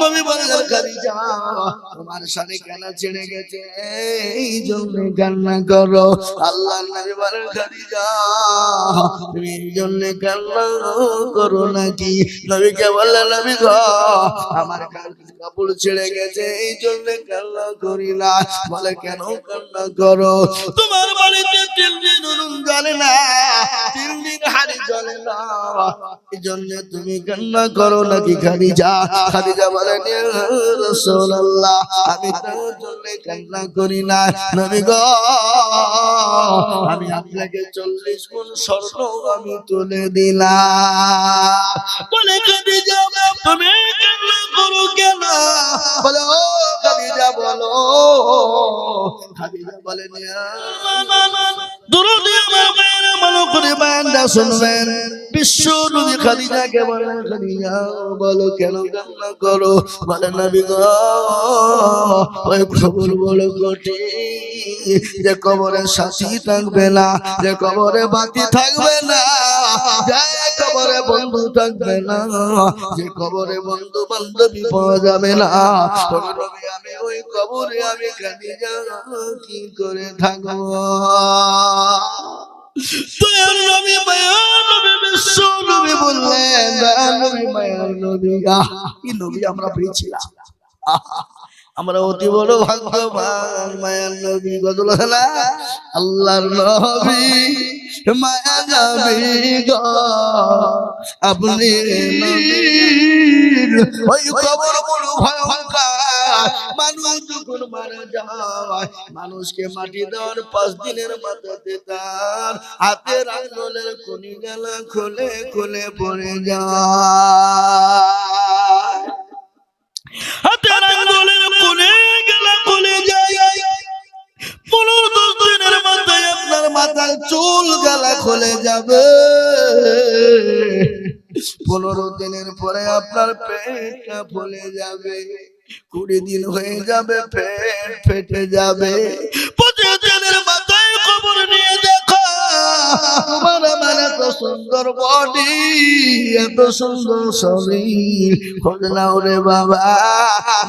নবী বললেন খাদিজা তোমার শাড়ি কেন ছেড়ে গেছে? এই জন্য কান্না করো। আল্লাহ নবী বলেন খাদিজা তুমি এই জন্য কান্না করো নাকি? নবীকে বললেন নবী গো আমার কাপড় ছেড়ে গেছে এই জন্য কান্না করি না। বলে কেন কান্না করো? তোমার বাড়িতে তিন দিন উনুন না তুমি কান্না করো নাকি খাদিজা? খাদিজা বলেন আমি কান্না করি না। নবী আমি চল্লিশ গুণ স্বর্ণ আমি তুলে দিলাম। বলে, খাদিজা, তুমি কান্না করো কেন? বলে বলো খাদিজা বলেন "ইয়া দরুদি আমার মনে করে বান্দা শুনবেন। বলো কেন করো? ওই খবর বলো যে কবরে থাকবে না, যে কবরে বাতি থাকবে না কবরে বন্ধু থাকবে না, যে কবরে বন্ধু বান্ধবী পাওয়া যাবে না। আমি, ওই কবরে আমি কি করে থাকব? নবী আমরা পেয়েছিলাম। আমরা অতি বড় ভাগ্যবান, মায়ার নবী গজল না আল্লাহর নবী, মায়া নবী গো। আপনি ওই কবর বড় ভয়ঙ্কর। মানুষ যখন মারা যায়, মানুষকে মাটি দেওয়ার পাঁচ দিনের মাথাতে তার হাতের আঙুলের কোনি গেলা খুলে খুলে পড়ে যায়। হাতের মাথার চুল গালা খুলে যাবে। পনেরো দিনের পরে আপনার পেটটা ফুলে যাবে। কুড়ি দিন হয়ে যাবে, পেট ফেটে যাবে। পঁচিশ দিনের তোমার আমার এত সুন্দর বডি এত সুন্দর শরীর। রে বাবা,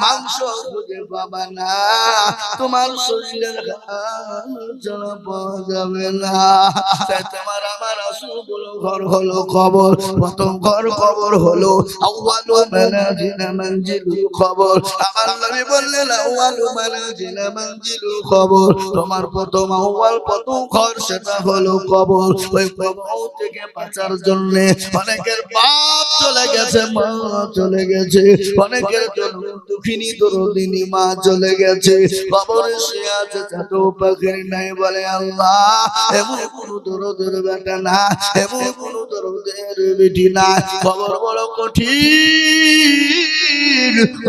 মাংস খুঁজে পাবা না। তোমার শরীরের পাওয়া যাবে না। তোমার আমার ঘর হলো খবর, প্রথম ঘর খবর হলো আউয়ালু মঞ্জিলু খবর। আমার নবী বললেন, আউয়ালু মানাজিনা মঞ্জিলু খবর। তোমার প্রথম আউয়াল, প্রথম ঘর, সেটা হলো কবর ওই কবর থেকে বাঁচার জন্য অনেকের বাপ চলে গেছে, মা চলে গেছে। অনেকের জন্য দুঃখিনী, দরদিনী মা চলে গেছে। কবরে শুয়ে আছে, চাটো পাখির নাই বলে আল্লাহ। এমন কোন দরদের বেটা না, এমন কোন দরদের বেটি না। খবর বড় কঠিন।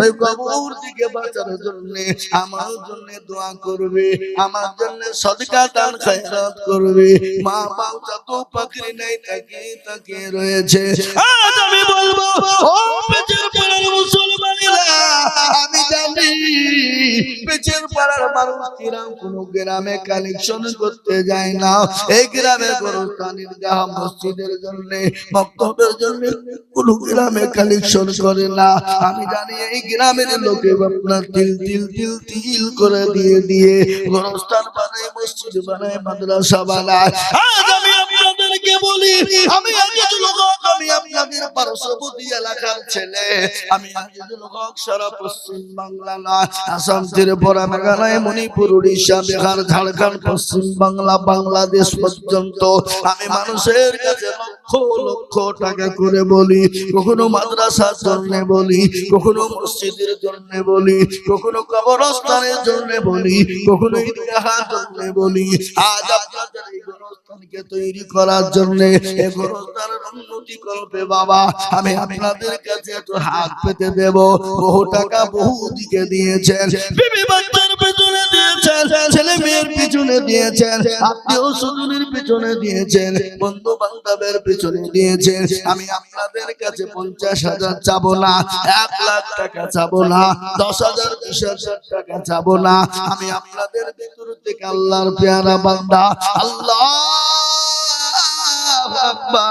ওই কবর থেকে বাঁচার জন্য, আমার জন্য দোয়া করবে, আমার জন্য সদকা দান খয়রাত করবে। মা বাপ তো পাখি নাই তাকে তাকে রয়েছে। আজ আমি বলব ও পেচের মুসলমানেরা, আমি জানি পেচের পাড়ার মানুষ কিরাম কোন গ্রামে করতে যায় না। এই গ্রামে মসজিদের জন্য বক্তব্যের জন্য কোন গ্রামে কালেকশন করে না। আমি জানি এই গ্রামের লোকে আপনার তিল তিল তিল তিল করে দিয়ে দিয়ে, গরস্থান বানায়, মসজিদ বানায়, মাদ্রাসা বানায়। আজ আমি আপনাদেরকে বলি আমি আজিজুল হক আমি আপনাদের পার্শ্ববর্তী এলাকার ছেলে। আমি আজিজুল হক সারা পশ্চিম বাংলা না আসাম ত্রিপুরা মেঘালয় মণিপুর উড়িষ্যা বিহার ঝাড়খণ্ড পশ্চিম বাংলা বাংলাদেশ পর্যন্ত। আমি মানুষের কাছে লক্ষ লক্ষ টাকা করে বলি কখনো মাদ্রাসার জন্য বলি কখনো মসজিদের জন্য বলি কখনো কবরস্থানের জন্য বলি কখনো ঈদগাহের জন্য বলি। আজ আপনাদের এই গোরস্থানকে তৈরি করার জন্য এই গোরস্থানের উন্নতি করবে বাবা। আমি আপনাদের কাছে একটু হাত পেতে দেব। বহু টাকা বহু দিকে দিয়েছেন। বিবি বাচ্চার পেছনে দিয়েছেন, ছেলে মেয়ের পিছনে দিয়েছেন, আত্মীয় স্বজনের পিছনে দিয়েছেন বন্ধু বান্ধবের পিছনে দিয়েছেন। আমি আপনাদের কাছে পঞ্চাশ হাজার চাবো না, এক লাখ টাকা চাবো না, দশ হাজার, বিশ হাজার টাকা চাবো না। আমি আপনাদের ভিতর থেকে আল্লাহর পেয়ারা বান্দা, আল্লাহ! আব্বা,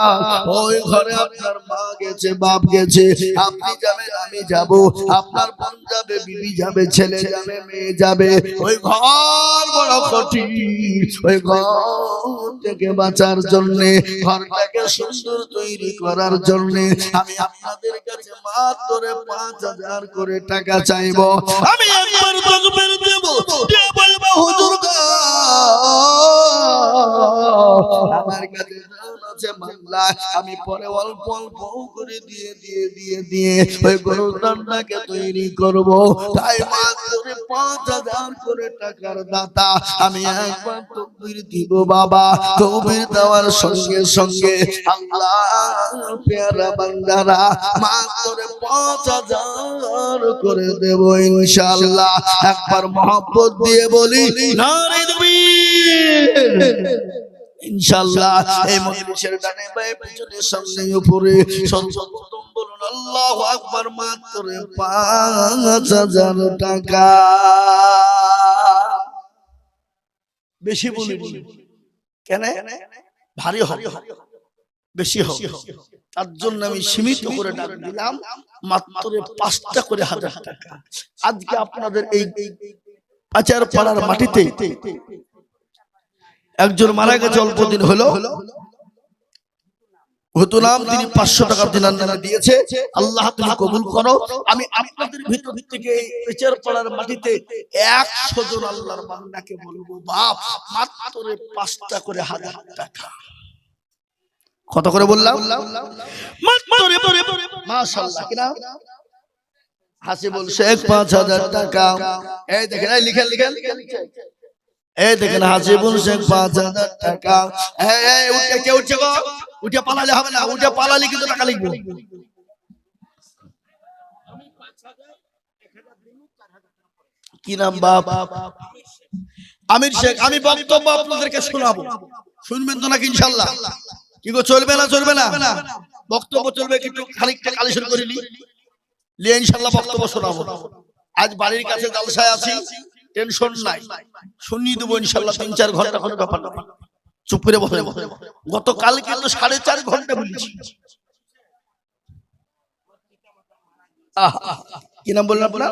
ওই ঘরে আপনার মা গেছে, বাপ গেছে। আপনি যাবেন, আমি যাব। আপনার বোন যাবে, বিবি যাবে, ছেলে যাবে, মেয়ে যাবে। ওই ঘর বড় কঠিন, ওই ঘর থেকে বাঁচার জন্য, ঘরটাকে সুন্দর তৈরি করার জন্য, আমি আপনাদের কাছে মাত্র পাঁচ হাজার করে টাকা চাইব। আমি একবার তকবের দেব। হুজুর আমার কাছে আছে মামলা আমি পরে অল্প অল্প করে দিয়ে দিয়ে দিয়ে দিয়ে ওই গরুদানটাকে তৈরি করব। তাই মাত্র পাঁচ হাজার করে টাকার দাতা আমি একবার তকবির দিব, বাবা। তকবির দেওয়ার সঙ্গে সঙ্গে আল্লাহ পেয়ারা বান্দারা পাঁচ হাজার করে দেব ইনশাআল্লাহ। একবার মহব্বত দিয়ে বলি, নারে ইনশাআল্লাহ এই মজলিসের ডানে বায়ে পিছনে সামনে উপরে। সর্বপ্রথম বলুন আল্লাহু আকবার মাত্র পাঁচ হাজার টাকা। বেশি বলি কেন? ভারী হবে বেশি হবে তার জন্য আমি সীমিত করে ডাক দিলাম মাত্র পাঁচটা করে হাজার টাকা। আজকে আপনাদের এই আচার পাড়ার মাটিতে একজন মারা গেছে, অল্প দিন হলো। তিনি পাঁচশো টাকা দিয়েছে। আল্লাহ কবুল করো। আমি আপনাদের ভিতর থেকে পেচার পাড়ার মাটিতে একশো জন আল্লাহর বলব, বাপ, মাত্র পাঁচটা করে হাজার টাকা। কত করে বললাম? মাশাআল্লাহ, কিনা? হাসিবুল শেখ, পাঁচ হাজার টাকা। এই দেখেন লিখেন লিখেন লিখেন। এই দেখেন হাসিবুল শেখ পাঁচ হাজার টাকা। এই, এই, উঠে কে উঠছে গো? উঠে পালালে হবে না উঠে পালালে কিন্তু টাকা লিখব। কি নাম বাপ? আমির শেখ আমি বক্তব্য আপনাদেরকে শোনাবো। শুনবেন তো নাকি ইনশাল্লাহ? কি গো চলবে না চলবে না? বক্তব্য চলবে কিন্তু খানিকটা কালেকশন করে নি? লিয়ে ইনশাল্লাহ বক্তব্য শোনাবো। আজ বাড়ির কাছে জালসায় আছি। টেনশন নাই। শুনিয়ে দেবো ইনশাল্লাহ তিন চার ঘণ্টা কোনো ব্যাপার না চুপ করে বসে গতকাল কিন্তু সাড়ে চার ঘণ্টা বলেছি। আহা, কি নাম বললাম আপনার?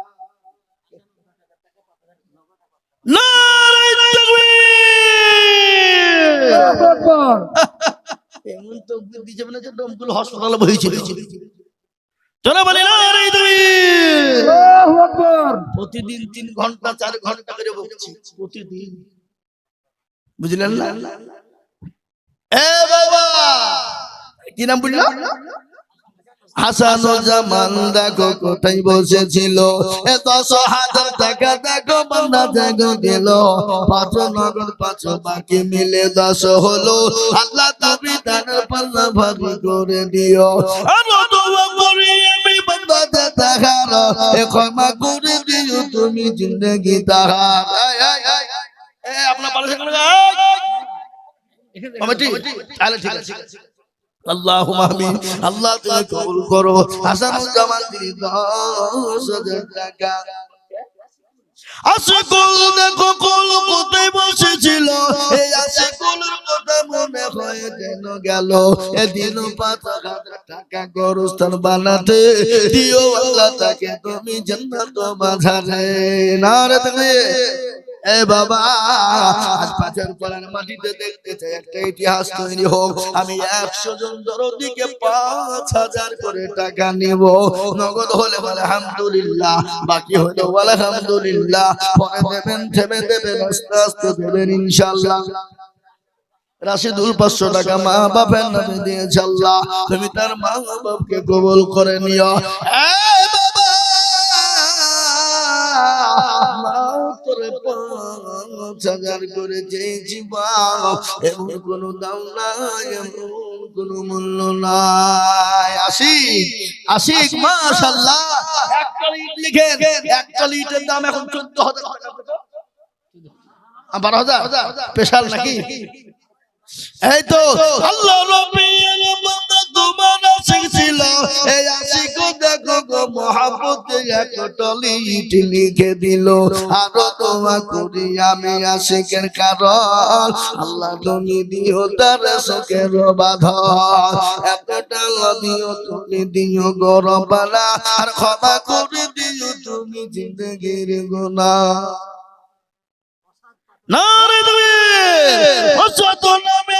চলো প্রতিদিন তিন ঘণ্টা চার ঘণ্টা করে বকছি প্রতিদিন বুঝলেন না বাবা কি নাম বললাম হাসান জামান দেখো কোথায় বসেছিল? এ দশ হাজার টাকা দেখো বান্দা দেখো দিল পাঁচ নগদ পাঁচ বাকি মিলে দশ হলো। আল্লাহ তুমি দানের পাল্লা ভাবি করে দিও। ক্ষমা করে দিও তুমি জিন্দগি তাহার। আপনার ঠিক আছে। আল্লাহ আমিন। আল্লাহ তুমি কবুল করো। হাসানুজ্জামান তিনি দশ হাজার টাকা। আশিকুল দেখো কুল কোথায় বসেছিল। এই আশিকুলের কথা মনে হয়ে যেন গেল। এদিন পাঁচ হাজার টাকা গরস্থান বানাতে দিও আল্লাহ তাকে তুমি জান্নাত মাঝারে তুমি। এ বাবা দেখতে ইতিহাস তৈরি হোক। পাঁচ হাজার করে টাকা নগদ হলে বলে বাকি হলে বলে ইনশাল্লাহ। রাশিদুল পাঁচশো টাকা মা বাপের নামে দিয়েছে আল্লাহ। তুমি তার মা বাপকে কবল করে নিও। পঞ্চাশ হাজার করে চেয়েছি বাপ এমন কোনো দাম নাই এমন কোনো মূল্য নাই। আশিক আশিক মাশাল্লাহ একটা দাম এখন চোদ্দ হাজার টাকা। বারো হাজার? স্পেশাল নাকি? এই তো আল্লাহ তোমার আশিক ছিল এই আশিক দেখো গো মহাব্বত এক টলি ইট লিখে দিল। আরও তোমা করি আমি আশিকের কারণ। আল্লাহ তুমি দিও তার শোকের বাধন। এতটা দিও তুমি দিও গরবালা আর ক্ষমা করে দিও তুমি জিন্দগির গুনাহ নারে তুমি অসত নামে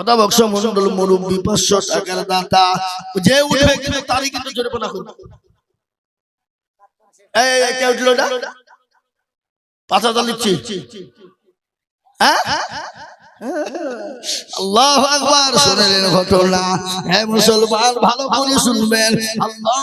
কথা বক্স মন্ডল মুরব্বী পাঁচশো দাতা। যে উঠবে কিন্তু তারই কিন্তু করবে। এই পাঁচ হ্যাঁ? ঘটনা। হ্যাঁ মুসলমান, ভালো করে শুনবেন। আল্লাহ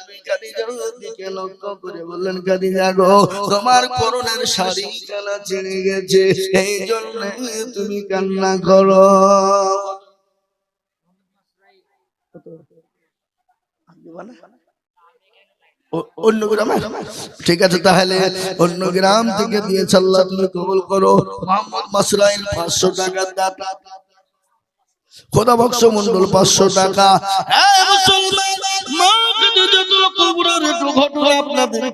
তুমি কান্না করো। অন্য গ্রামে? ঠিক আছে, তাহলে অন্য গ্রাম থেকে দিয়েছে আল্লাহ, তুমি কবুল করো। মোহাম্মদ মাসরাইল পাঁচশো টাকার দাতা। খোদা বক্স মন্ডল পাঁচশো টাকা।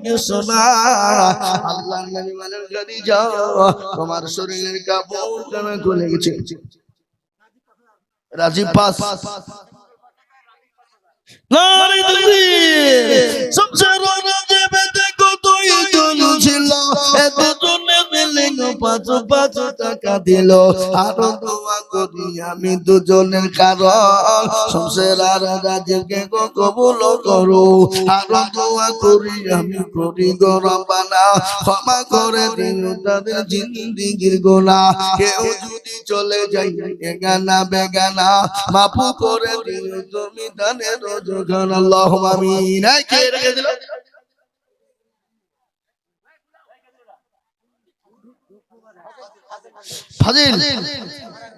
মুসলমান, তোমার শরীরের কাপড় কেন খুলে গেছে। রাজীব পাস। নারী সংসার রাজীবে দেখো এত দিলেন পাঁচ পাঁচ টাকা দিল। আরও দোয়া করি আমি দুজনের কারণ। সংসার আর রাজীবকে কবুল করো। আরও দোয়া করি আমি করি গরবানা ক্ষমা করে দিন তাদের জিন্দিগির গোনা। কেউ যদি চলে যাই এগানা বেগানা। মাফু করে দিন তুমি দানের যোগান আল্লাহ আমিন। এই কে রেখে দিল? ফাজিল আহ, আহ, আহ,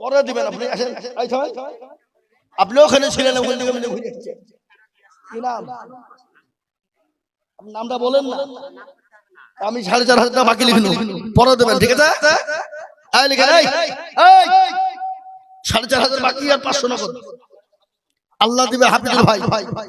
পরে দিবেন আপনি আসেন। আপনি ওখানে ছিলেন ওখান থেকে মনে ঘুরে কি নাম? নামটা বলেন না। আমি সাড়ে চার হাজার টাকা বাকি লিখুন পরে দেবেন ঠিক আছে? সাড়ে চার হাজার বাকি আর পাঁচশো নগদ। আল্লাহ দিবে হাফিজুল ভাই ভাই ভাই।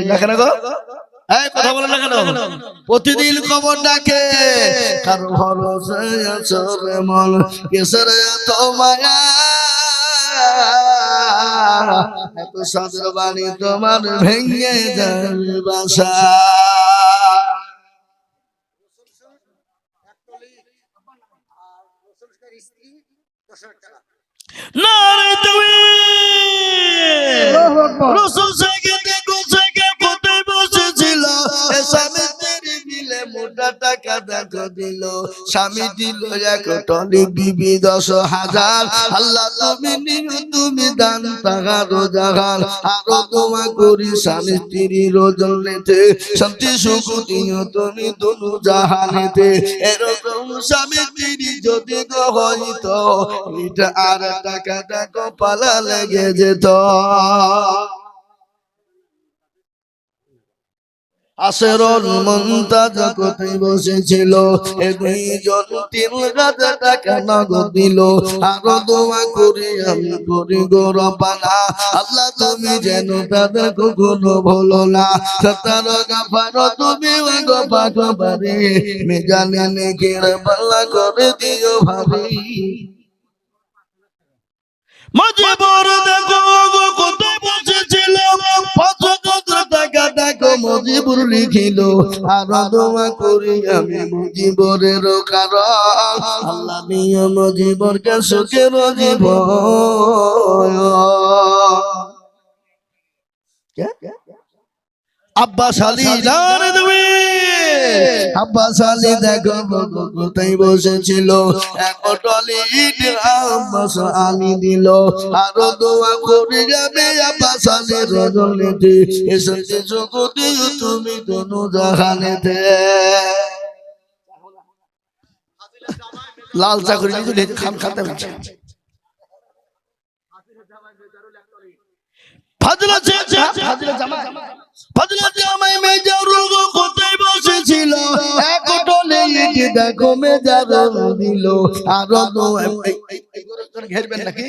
না গো? কথা বলে না কেন? প্রতিদিন খবর ডাকে। কার ভরসে আছো মন কেসের এত মায়া? এত সাদের বাণী তোমার ভেঙে যাবে বাসা। নারে তুমি! রসুল থেকে মিলে টাকা দেখো দিল স্বামী দিল এক টলি বিবি দশ হাজার। আল্লাহ তুমি নিও তুমি দান তাহারো জাহান আরও তোমা করি স্বামী স্ত্রী রোজনেতে শান্তি সুখ দিও তুমি দুনু জাহানেতে এরকম স্বামী স্ত্রী যদি গো হইতো এটা আর টাকা টাকা পালা লেগে যেত। আসরন মন্তাজ কোথায় বসেছিল। এ দুইজন তিন হাজার টাকা নগদ দিল? আরও দোয়া করি আমি করি। গৌরবানা আল্লাহ তুমি যেন তাদের কখনো ভুলো না। সতার গাফার তুমি গফা গফারে। মেজানে নেকের পাল্লা করে দিও ভাবি। মাঝে দেখো গো, কোথায় বসেছিল? মজিবুর লিখিল আর দোয়া করি আমি মজিবরের কারণ। আল্লাহ নিয়ে মজিবরকে সুখের জীবন আব্বাস আলী জান আব্বাস দেখো কোথায় বসেছিল। আব্বাস আলী দিল। আরও দোয়া করে যাবে আব্বাস রজনীতে এসেছে জগতে তুমি জাহানেতে। লাল চাকরি নিয়ে খান খাতে চেয়েছে ফাজলা জামা ফাজলা জামাই মেজারুল কোথায় বসেছিল এক টলে ইট দেখো মেজারুল দিল আর ঘেরবেন নাকি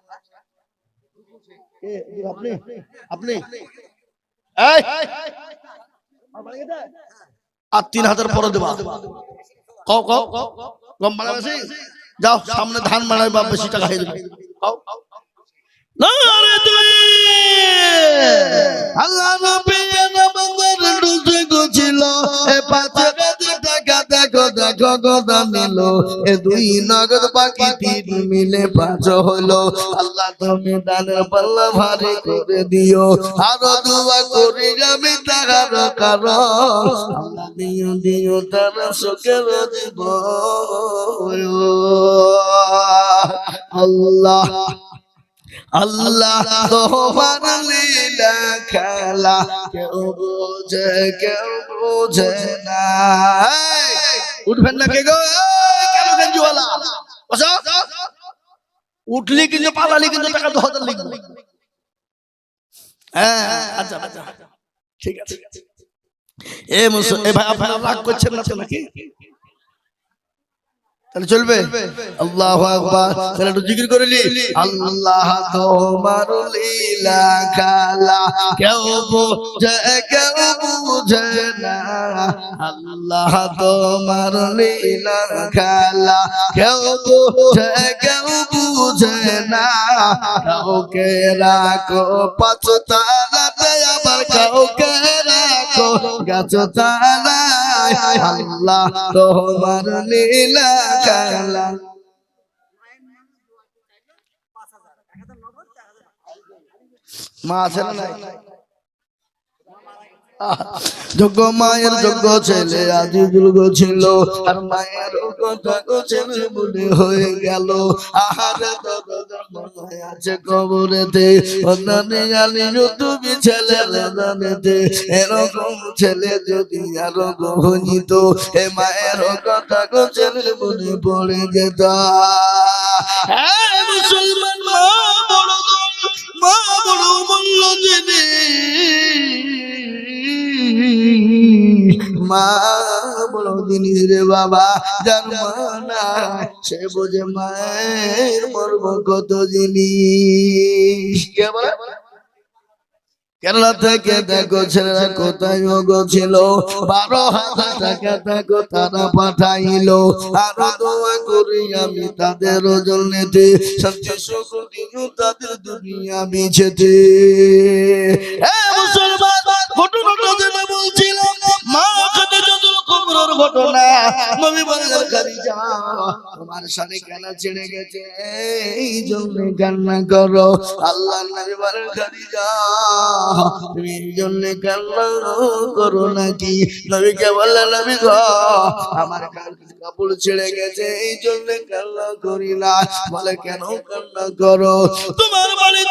আপনি আপনি আর তিন হাজার পরে দেবা। কম যাও সামনে ধান মারাই বা বেশি টাকা হয়ে যাবে। আল্লাহ গছিল। এ পাঁচ দেখো দেখো কথা নিল এ দুই নগদ বাকি তিন মিলে পাঁচ হলো। আল্লাহ তুমি দানের পাল্লা ভারী করে দিও। আরও দোয়া করি আমি তাহার কারণ। দিও দিও তার সুখের জীব আল্লাহ আল্লাহ তোমার লীলা খেলা, কেউ বোঝে কেউ বোঝে না। উঠবেন না কে গো? কেন উঠলি কিন্তু, পালালি কিন্তু, টাকা দশ হাজার লিখবে। হ্যাঁ আচ্ছা আচ্ছা। ঠিক আছে। এ মুসো এ ভাই আপনারা রাগ করছেন না তো নাকি? তাহলে চলবে? আল্লাহ আকবার। তাহলে একটু জিকির করে নি। আল্লাহ তোমার লীলা খেলা কেউ বুঝে কেউ বুঝে না। আল্লাহ তোমার লীলা খেলা কেউ বুঝে কেউ বুঝে না। কাউকে রাখো পাঁচ তালাতে, আবার কাউকে রাখো গাছ তালায় আল্লাহ মা আছে না নাই? যোগ্য মায়ের যোগ্য ছেলে আজি দুর্গ ছিল, আর মায়ের ছেলে বলে হয়ে গেল। তুমি ছেলে ছেলে যদি মায়ের কথা ছেলে মনে পড়ে যেত। মুসলমান মা বড় মা বড় মূল্য মা বড় জিনিস রে বাবা যার সে বোঝে মায়ের মর্ম কত জিনিস। কে বলে? থেকে দেখো ছেলেরা কোথায় ছিল। বারো হাজার টাকা দেখো তারা পাঠাইলো। আরও দোয়া করি আমি তাদের জন্যতে সুখ দিও তাদের দুনিয়া বিছেতে মুসলমান, ঘটনাটা বলছিলাম নবী বললেন খাদিজা তোমার সাথে কেন ছেড়ে গেছে? এই জন্য কান্না করো। আল্লাহ নবী বলেন খাদিজা তুমি এই জন্য কান্না করো নাকি? নবীকে বললেন নবী গো আমার কাপড় ছেড়ে গেছে এই জন্য কান্না করি না। বলে কেন কান্না করো? তোমার বাড়িতে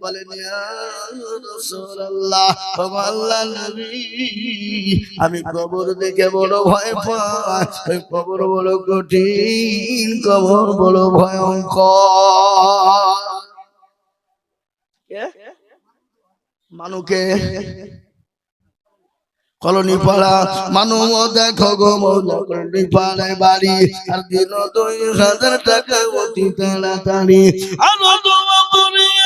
বলেন, "ইয়া রাসূলুল্লাহ, ও আল্লাহ নবী, আমি কবর দেখে বড় ভয় পাই। কবর বড় কঠিন, কবর বড় ভয়ঙ্কর। মানুকে? কলোনি পাড়া মানু দেখো গো, মৌলা কলোনি বাড়ি। আর দিন দুই হাজার টাকা অতি তাড়াতাড়ি। আরও দোয়া করি আমি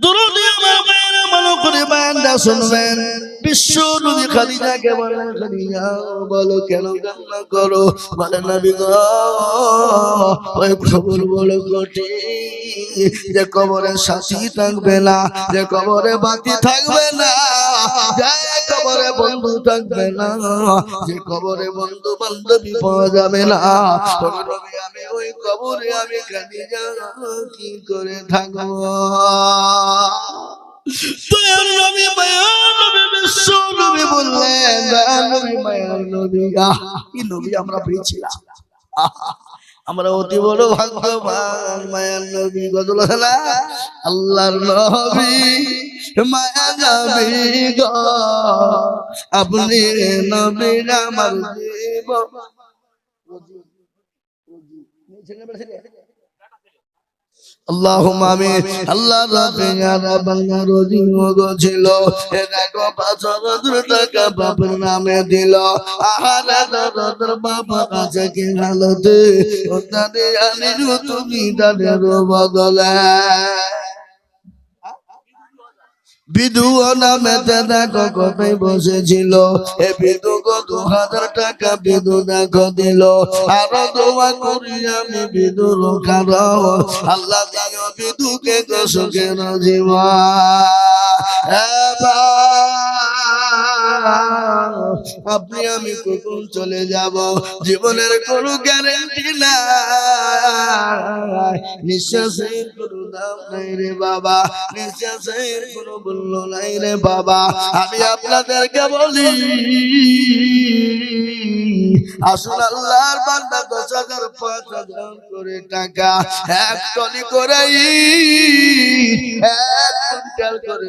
বলে বলো কেন করো? ওই বলো যে কবরে সাথী থাকবে না, যে কবরে বাতি থাকবে না কবরে বন্ধু থাকবে না, যে কবরে বন্ধু বান্ধবী পাওয়া যাবে না আমি, ওই কবরে আমি খাদিজা, কি করে থাকব? দয়ার নবী নবী বিশ্ব নবী কি নবী আমরা পেয়েছিলাম? অতি বড় ভাগ্যবান মায়ার নবী গজল আল্লাহর নবী মায়া নবী আপনি নবী আমার জীবন। আল্লাহ রাব্বিনা বাংলা রোজি মগো ছিল। এ দেখো পাঁচ হাজার টাকা বাপের নামে দিল। আহারে দাদার বাবা কাছে কি হালতে ও দাদি আনিরু তুমি দাদের বদলে। বিধু নামে দেখো কোথায় বসেছিল। এ বিধু গো দু হাজার টাকা বিধু দেখো দিল। আরও দোয়া করি আমি বিধুর আল্লাহ দিও বিধুকে আপনি, আমি কখন চলে যাব? জীবনের কোনো গ্যারেন্টি নাই। নিঃশ্বাসের কোনো দাম নাই রে বাবা। নিঃশ্বাসের কোনো মূল্য নাই রে বাবা। আমি আপনাদেরকে বলি, আসুন আল্লাহর বান্দা দশ হাজার, পাঁচ হাজার করে টাকা, এক টলি করে এক কুইন্টাল করে